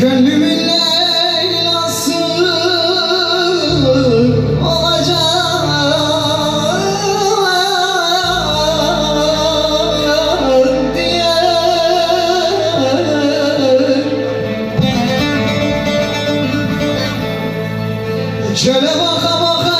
Gönlümün leylası olacak. Diye. Şöyle baka baka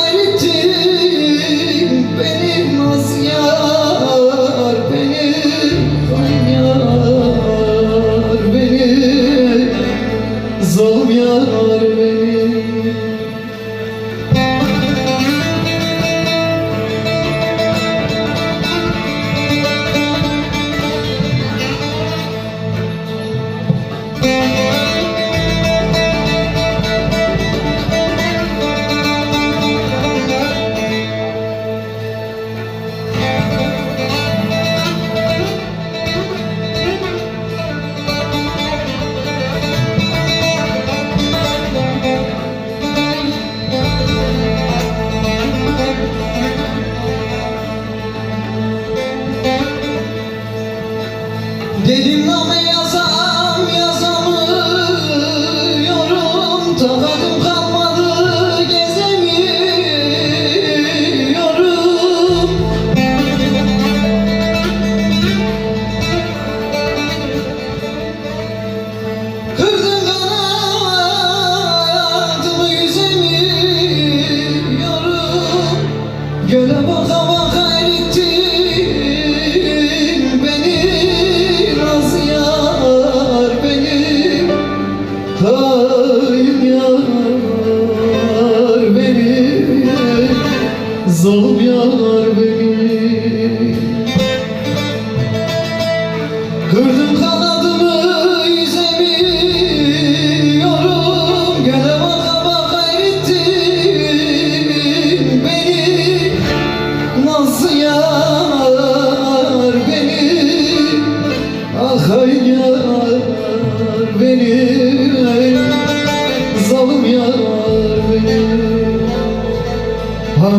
Zulüm yanar beni. Kırdın